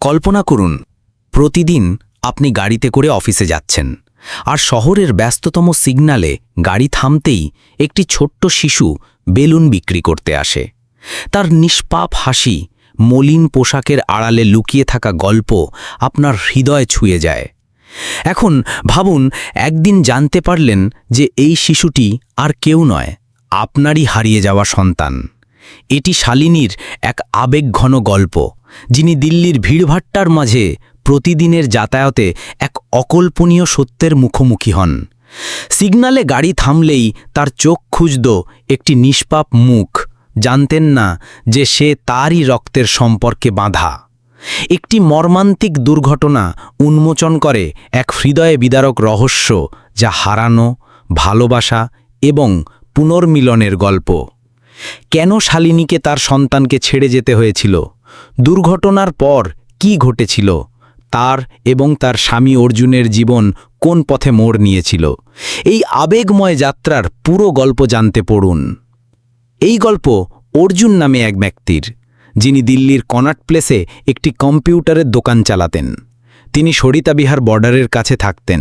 কল্পনা করুন, প্রতিদিন আপনি গাড়িতে করে অফিসে যাচ্ছেন, আর শহরের ব্যস্ততম সিগনালে গাড়ি থামতেই একটি ছোট্ট শিশু বেলুন বিক্রি করতে আসে। তার নিষ্পাপ হাসি, মলিন পোশাকের আড়ালে লুকিয়ে থাকা গল্প আপনার হৃদয় ছুঁয়ে যায়। এখন ভাবুন, একদিন জানতে পারলেন যে এই শিশুটি আর কেউ নয়, আপনারই হারিয়ে যাওয়া সন্তান। এটি শালিনীর এক আবেগঘন গল্প। যিনি দিল্লির ভিড়ভাট্টার মাঝে প্রতিদিনের যাতায়াতে এক অকল্পনীয় সত্যের মুখোমুখি হন। সিগনালে গাড়ি থামলেই তার চোখ খুঁজত একটি নিষ্পাপ মুখ, জানতেন না যে সে তারই রক্তের সম্পর্কে বাঁধা। একটি মর্মান্তিক দুর্ঘটনা উন্মোচন করে এক হৃদয়ে বিদারক রহস্য যা হারানো, ভালোবাসা এবং পুনর্মিলনের গল্প। কেন শালিনীকে তার সন্তানকে ছেড়ে যেতে হয়েছিল? দুর্ঘটনার পর কি ঘটেছিল? তার এবং তার স্বামী অর্জুনের জীবন কোন পথে মোড় নিয়েছিল? এই আবেগময় যাত্রার পুরো গল্প জানতে পড়ুন। এই গল্প অর্জুন নামে এক ব্যক্তির, যিনি দিল্লির কনাট প্লেসে একটি কম্পিউটারের দোকান চালাতেন। তিনি সরিতা বিহার বর্ডারের কাছে থাকতেন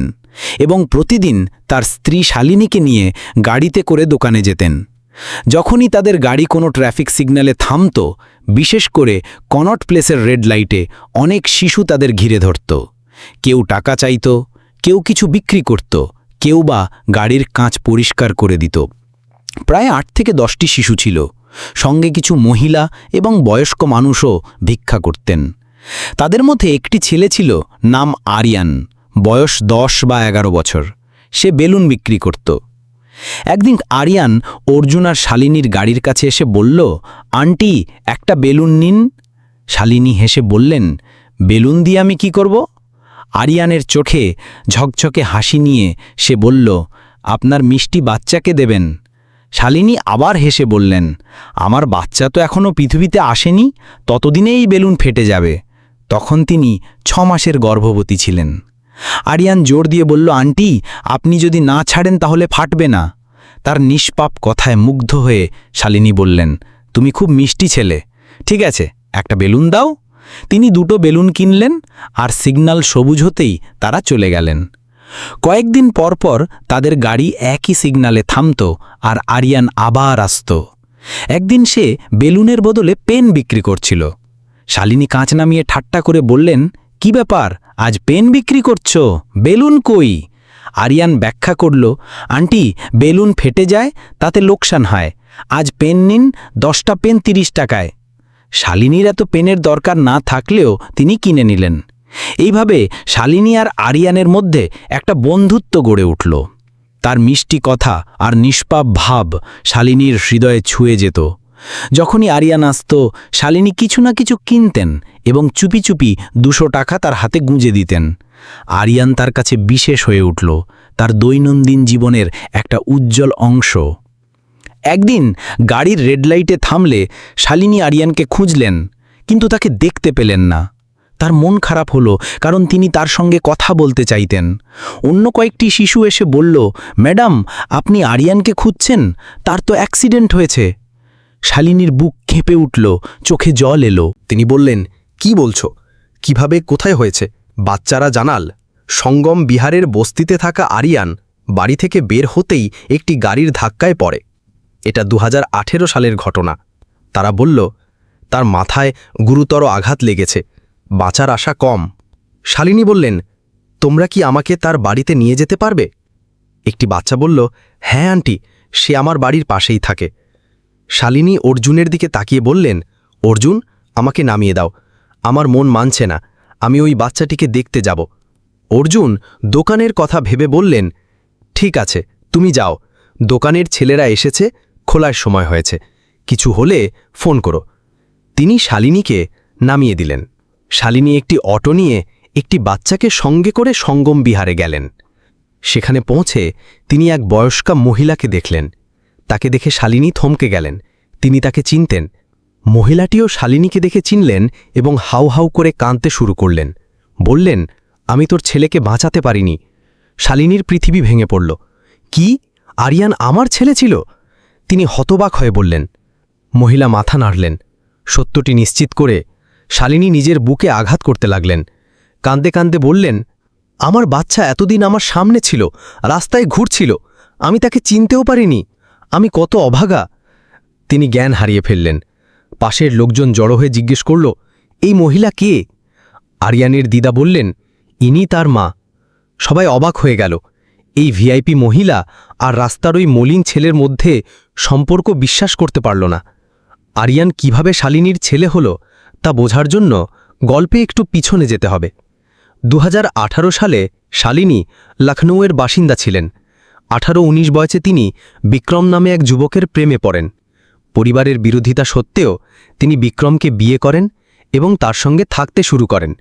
এবং প্রতিদিন তার স্ত্রী শালিনীকে নিয়ে গাড়িতে করে দোকানে যেতেন। যখনই তাদের গাড়ি কোনো ট্রাফিক সিগন্যালে থামত, বিশেষ করে কনট প্লেসের রেড লাইটে অনেক শিশু তাদের ঘিরে ধরত। কেউ টাকা চাইত, কেউ কিছু বিক্রি করত, কেউ বা গাড়ির কাঁচ পরিষ্কার করে দিত। প্রায় আট থেকে দশটি শিশু ছিল। সঙ্গে কিছু মহিলা এবং বয়স্ক মানুষও ভিক্ষা করতেন। তাদের মধ্যে একটি ছেলে ছিল, নাম আরিয়ান, বয়স দশ বা এগারো বছর। সে বেলুন বিক্রি করত। একদিন আরিয়ান অর্জুন আর শালিনীর গাড়ির কাছে এসে বলল, আন্টি, একটা বেলুন নিন। শালিনী হেসে বললেন, বেলুন দিয়ে আমি কি করব? আরিয়ানের চোখে ঝকঝকে হাসি নিয়ে সে বলল, আপনার মিষ্টি বাচ্চাকে দেবেন। শালিনী আবার হেসে বললেন, আমার বাচ্চা তো এখনও পৃথিবীতে আসেনি, ততদিনেই বেলুন ফেটে যাবে। তখন তিনি ছ মাসের গর্ভবতী ছিলেন। আরিয়ান জোর দিয়ে বলল, আন্টি, আপনি যদি না ছাড়েন তাহলে ফাটবে না। তার নিষ্পাপ কথায় মুগ্ধ হয়ে শালিনী বললেন, তুমি খুব মিষ্টি ছেলে। ঠিক আছে, একটা বেলুন দাও। তিনি দুটো বেলুন কিনলেন আর সিগন্যাল সবুজ হতেই তারা চলে গেলেন। কয়েকদিন পরপর তাদের গাড়ি একই সিগনালে থামত আর আরিয়ান আবার আসত। একদিন সে বেলুনের বদলে পেন বিক্রি করছিল। শালিনী কাঁচ নামিয়ে ঠাট্টা করে বললেন কি ব্যাপার? আজ পেন বিক্রি করছ? বেলুন কই? আরিয়ান ব্যাখ্যা করল, আন্টি, বেলুন ফেটে যায়, তাতে লোকসান হয়। আজ পেন নিন, দশটা পেন তিরিশ টাকায়। শালিনীর এত পেনের দরকার না থাকলেও তিনি কিনে নিলেন। এইভাবে শালিনী আর আরিয়ানের মধ্যে একটা বন্ধুত্ব গড়ে উঠল। তার মিষ্টি কথা আর নিষ্পাপ ভাব শালিনীর হৃদয়ে ছুঁয়ে যেত। যখনই আরিয়ান আসত, শালিনী কিছু না কিছু কিনতেন এবং চুপি চুপি দুশো টাকা তার হাতে গুঁজে দিতেন। আরিয়ান তার কাছে বিশেষ হয়ে উঠল, তার দৈনন্দিন জীবনের একটা উজ্জ্বল অংশ। একদিন গাড়ির রেড লাইটে থামলে শালিনী আরিয়ানকে খুঁজলেন, কিন্তু তাকে দেখতে পেলেন না। তার মন খারাপ হলো, কারণ তিনি তার সঙ্গে কথা বলতে চাইতেন। অন্য কয়েকটি শিশু এসে বলল, ম্যাডাম, আপনি আরিয়ানকে খুঁজছেন? তার তো অ্যাক্সিডেন্ট হয়েছে। শালিনীর বুক খেপে উঠল, চোখে জল এলো। তিনি বললেন, কি বলছো? কীভাবে, কোথায় হয়েছে? বাচ্চারা জানাল, সঙ্গম বিহারের বস্তিতে থাকা আরিয়ান বাড়ি থেকে বের হতেই একটি গাড়ির ধাক্কায় পড়ে। এটা দু হাজার আঠেরো সালের ঘটনা। তারা বলল, তার মাথায় গুরুতর আঘাত লেগেছে, বাঁচার আশা কম। শালিনী বললেন, তোমরা কি আমাকে তার বাড়িতে নিয়ে যেতে পারবে? একটি বাচ্চা বলল হ্যাঁ আন্টি, সে আমার বাড়ির পাশেই থাকে। শালিনী অর্জুনের দিকে তাকিয়ে বললেন, অর্জুন, আমাকে নামিয়ে দাও। আমার মন মানছে না। আমি ওই বাচ্চাটিকে দেখতে যাব। অর্জুন দোকানের কথা ভেবে বললেন, ঠিক আছে, তুমি যাও। দোকানের ছেলেরা এসেছে, খোলার সময় হয়েছে। কিছু হলে ফোন করো। তিনি শালিনীকে নামিয়ে দিলেন। শালিনী একটি অটো নিয়ে একটি বাচ্চাকে সঙ্গে করে সঙ্গম বিহারে গেলেন। সেখানে পৌঁছে তিনি এক বয়স্কা মহিলাকে দেখলেন। তাকে দেখে শালিনী থমকে গেলেন। তিনি তাকে চিনতেন। মহিলাটিও শালিনীকে দেখে চিনলেন এবং হাউ হাউ করে কাঁদতে শুরু করলেন। বললেন, আমি তোর ছেলেকে বাঁচাতে পারিনি। শালিনীর পৃথিবী ভেঙে পড়ল। কি? আরিয়ান আমার ছেলে ছিল? তিনি হতবাক হয়ে বললেন। মহিলা মাথা নাড়লেন। সত্যটি নিশ্চিত করে শালিনী নিজের বুকে আঘাত করতে লাগলেন। কান্দে কান্দে বললেন, আমার বাচ্চা এতদিন আমার সামনে ছিল, রাস্তায় ঘুরছিল। আমি তাকে চিনতেও পারিনি। আমি কত অভাগা। তিনি জ্ঞান হারিয়ে ফেললেন। পাশের লোকজন জড়ো হয়ে জিজ্ঞেস করল, এই মহিলা কে? আরিয়ানের দিদা বললেন, ইনি তার মা। সবাই অবাক হয়ে গেল। এই ভিআইপি মহিলা আর রাস্তার ওই মলিন ছেলের মধ্যে সম্পর্ক বিশ্বাস করতে পারল না। আরিয়ান কীভাবে শালিনীর ছেলে হল তা বোঝার জন্য গল্পে একটু পিছনে যেতে হবে। দু হাজার আঠারো সালে শালিনী লখনৌয়ের বাসিন্দা ছিলেন। আঠারো উনিশ বয়সে তিনি বিক্রম নামে এক যুবকের প্রেমে পড়েন। পরিবারের বিরোধিতা সত্ত্বেও তিনি বিক্রমকে বিয়ে করেন এবং তার সঙ্গে থাকতে শুরু করেন।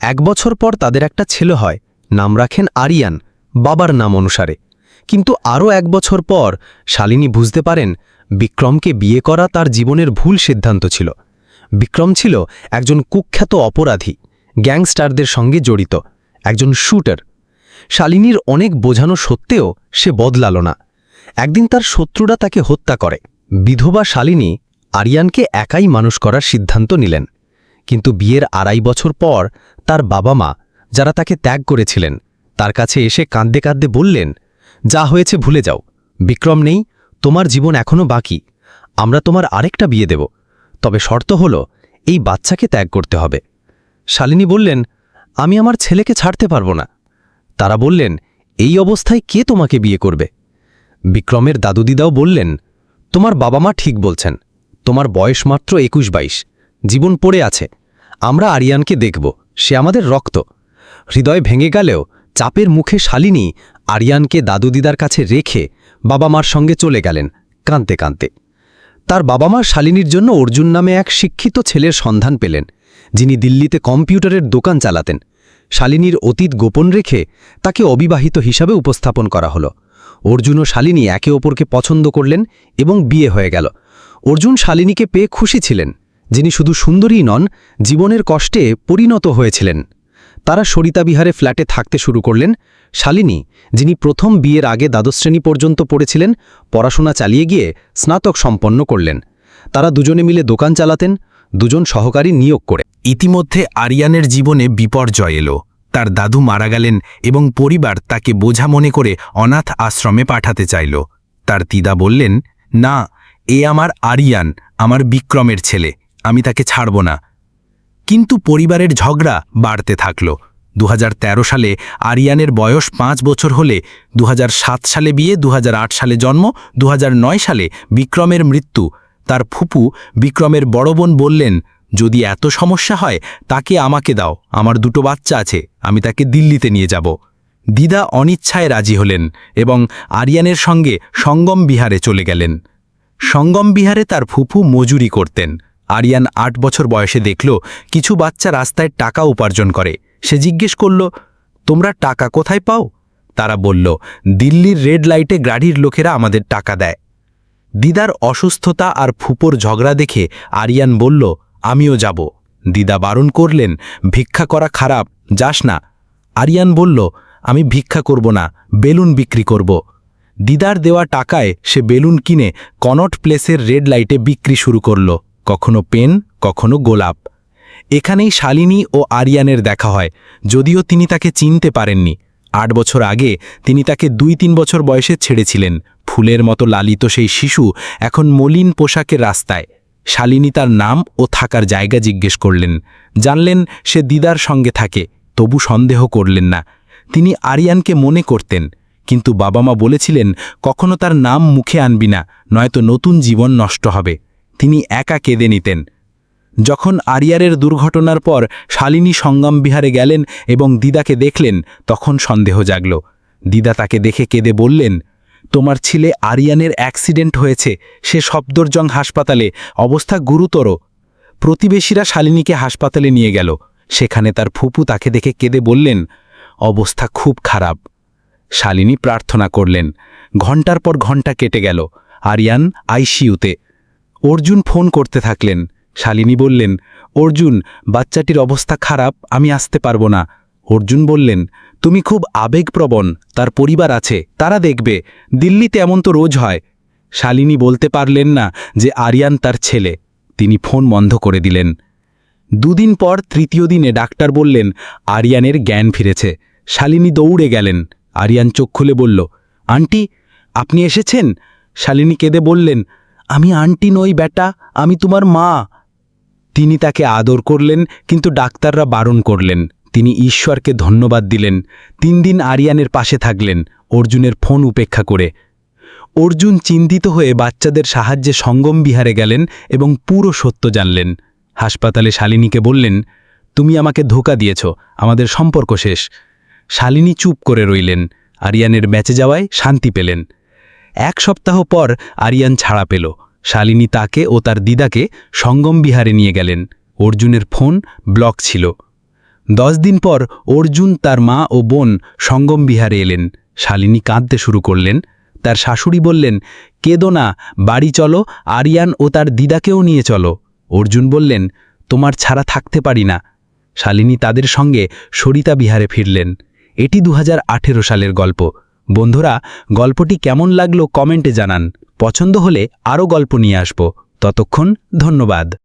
এক বছর পর তাদের একটা ছেলে হয়, নাম রাখেন আরিয়ান, বাবার নাম অনুসারে। কিন্তু আরও এক বছর পর শালিনী বুঝতে পারেন বিক্রমকে বিয়ে করা তার জীবনের ভুল সিদ্ধান্ত ছিল। বিক্রম ছিল একজন কুখ্যাত অপরাধী, গ্যাংস্টারদের সঙ্গে জড়িত, একজন শুটার। শালিনীর অনেক বোঝানো সত্ত্বেও সে বদলাল না। একদিন তার শত্রুরা তাকে হত্যা করে। বিধবা শালিনী আরিয়ানকে একাই মানুষ করার সিদ্ধান্ত নিলেন। কিন্তু বিয়ের আড়াই বছর পর তার বাবা মা যারা তাকে ত্যাগ করেছিলেন, তার কাছে এসে কাঁদতে কাঁদতে বললেন, যা হয়েছে ভুলে যাও। বিক্রম নেই, তোমার জীবন এখনও বাকি। আমরা তোমার আরেকটা বিয়ে দেব। তবে শর্ত হল, এই বাচ্চাকে ত্যাগ করতে হবে। শালিনী বললেন, আমি আমার ছেলেকে ছাড়তে পারব না। তারা বললেন, এই অবস্থায় কে তোমাকে বিয়ে করবে? বিক্রমের দাদুদিদাও বললেন, তোমার বাবা মা ঠিক বলছেন। তোমার বয়স মাত্র একুশ বাইশ। জীবন পড়ে আছে। আমরা আরিয়ানকে দেখব। সে আমাদের রক্ত। হৃদয় ভেঙে গেলেও চাপের মুখে শালিনী আরিয়ানকে দাদুদিদার কাছে রেখে বাবা মার সঙ্গে চলে গেলেন, কাঁদতে কাঁদতে। তার বাবা মা শালিনীর জন্য অর্জুন নামে এক শিক্ষিত ছেলের সন্ধান পেলেন, যিনি দিল্লিতে কম্পিউটারের দোকান চালাতেন। শালিনীর অতীত গোপন রেখে তাকে অবিবাহিত হিসাবে উপস্থাপন করা হলো। অর্জুন ও শালিনী একে অপরকে পছন্দ করলেন এবং বিয়ে হয়ে গেল। অর্জুন শালিনীকে পেয়ে খুশি ছিলেন, যিনি শুধু সুন্দরীই নন, জীবনের কষ্টে পরিণত হয়েছিলেন। তারা সরিতা বিহারে ফ্ল্যাটে থাকতে শুরু করলেন। শালিনী, যিনি প্রথম বিয়ের আগে দ্বাদশ শ্রেণি পর্যন্ত পড়েছিলেন, পড়াশোনা চালিয়ে গিয়ে স্নাতক সম্পন্ন করলেন। তারা দুজনে মিলে দোকান চালাতেন দুজন সহকারী নিয়োগ করে। ইতিমধ্যে আরিয়ানের জীবনে বিপর্যয় এলো। তার দাদু মারা গেলেন এবং পরিবার তাকে বোঝা মনে করে অনাথ আশ্রমে পাঠাতে চাইল। তার দিদা বললেন, না, এ আমার আরিয়ান, আমার বিক্রমের ছেলে, আমি তাকে ছাড়ব না। কিন্তু পরিবারের ঝগড়া বাড়তে থাকল। দু হাজার তেরো সালে আরিয়ানের বয়স পাঁচ বছর হলে দু হাজার সাত সালে বিয়ে দু হাজার আট সালে জন্ম দু হাজার নয় সালে বিক্রমের মৃত্যু তার ফুপু বিক্রমের বড় বোন বললেন, যদি এত সমস্যা হয়, তাকে আমাকে দাও। আমার দুটো বাচ্চা আছে, আমি তাকে দিল্লিতে নিয়ে যাব। দিদা অনিচ্ছায় রাজি হলেন এবং আরিয়ানের সঙ্গে সঙ্গম বিহারে চলে গেলেন। সঙ্গম বিহারে তার ফুফু মজুরি করতেন। আরিয়ান আট বছর বয়সে দেখল, কিছু বাচ্চা রাস্তায় টাকা উপার্জন করে। সে জিজ্ঞেস করল, তোমরা টাকা কোথায় পাও? তারা বলল, দিল্লির রেড লাইটে গাড়ির লোকেরা আমাদের টাকা দেয়। দিদার অসুস্থতা আর ফুপোর ঝগড়া দেখে আরিয়ান বলল, আমিও যাব। দিদা বারণ করলেন, ভিক্ষা করা খারাপ, যাস না। আরিয়ান বলল, আমি ভিক্ষা করব না, বেলুন বিক্রি করব। দিদার দেওয়া টাকায় সে বেলুন কিনে কনট প্লেসের রেড লাইটে বিক্রি শুরু করল, কখনো পেন, কখনো গোলাপ। এখানেই শালিনী ও আরিয়ানের দেখা হয়, যদিও তিনি তাকে চিনতে পারেননি। আট বছর আগে তিনি তাকে দুই তিন বছর বয়সে ছেড়েছিলেন। ফুলের মতো লালিত সেই শিশু এখন মলিন পোশাকের রাস্তায়। শালিনী তার নাম ও থাকার জায়গা জিজ্ঞেস করলেন। জানলেন সে দিদার সঙ্গে থাকে, তবু সন্দেহ করলেন না। তিনি আরিয়ানকে মনে করতেন, কিন্তু বাবা মা বলেছিলেন, কখনো তার নাম মুখে আনবি না, নয়তো নতুন জীবন নষ্ট হবে। তিনি একা কেঁদে নিতেন। যখন আরিয়ারের দুর্ঘটনার পর শালিনী সঙ্গম বিহারে গেলেন এবং দিদাকে দেখলেন, তখন সন্দেহ জাগল। দিদা তাকে দেখে কেঁদে বললেন, তোমার ছেলে আরিয়ানের অ্যাক্সিডেন্ট হয়েছে, সে সফদরজং হাসপাতালে, অবস্থা গুরুতর। প্রতিবেশীরা শালিনীকে হাসপাতালে নিয়ে গেল। সেখানে তার ফুপু তাকে দেখে কেঁদে বললেন, অবস্থা খুব খারাপ। শালিনী প্রার্থনা করলেন। ঘণ্টার পর ঘণ্টা কেটে গেল। আরিয়ান আইসিইউতে। অর্জুন ফোন করতে থাকলেন। শালিনী বললেন, অর্জুন, বাচ্চাটির অবস্থা খারাপ, আমি আসতে পারব না। অর্জুন বললেন, তুমি খুব আবেগপ্রবণ, তার পরিবার আছে, তারা দেখবে, দিল্লিতে এমন তো রোজ হয়। শালিনী বলতে পারলেন না যে আরিয়ান তার ছেলে। তিনি ফোন বন্ধ করে দিলেন। দুদিন পর তৃতীয় দিনে ডাক্তার বললেন, আরিয়ানের জ্ঞান ফিরেছে। শালিনী দৌড়ে গেলেন। আরিয়ান চোখ খুলে বলল, আন্টি, আপনি এসেছেন? শালিনী কেঁদে বললেন, আমি আন্টি নই, বেটা, আমি তোমার মা। তিনি তাকে আদর করলেন, কিন্তু ডাক্তাররা বারণ করলেন। তিনি ঈশ্বরকে ধন্যবাদ দিলেন। তিন দিন আরিয়ানের পাশে থাকলেন, অর্জুনের ফোন উপেক্ষা করে। অর্জুন চিন্তিত হয়ে বাচ্চাদের সাহায্যে সঙ্গম বিহারে গেলেন এবং পুরো সত্য জানলেন। হাসপাতালে শালিনীকে বললেন, তুমি আমাকে ধোকা দিয়েছ, আমাদের সম্পর্ক শেষ। শালিনী চুপ করে রইলেন। আরিয়ানের বেঁচে যাওয়ায় শান্তি পেলেন। এক সপ্তাহ পর আরিয়ান ছাড়া পেল। শালিনী তাকে ও তার দিদাকে সঙ্গম বিহারে নিয়ে গেলেন। অর্জুনের ফোন ব্লক ছিল। দশ দিন পর অর্জুন, তার মা ও বোন সঙ্গম বিহারে এলেন। শালিনী কাঁদতে শুরু করলেন। তার শাশুড়ি বললেন, কেদো না, বাড়ি চলো, আরিয়ান ও তার দিদাকেও নিয়ে চলো। অর্জুন বললেন, তোমার ছাড়া থাকতে পারি না। শালিনী তাদের সঙ্গে সরিতা বিহারে ফিরলেন। এটি দু হাজার আঠেরো সালের গল্প। বন্ধুরা গল্পটি কেমন লাগল কমেন্টে জানান। পছন্দ হলে আরও গল্প নিয়ে আসব। ততক্ষণ ধন্যবাদ।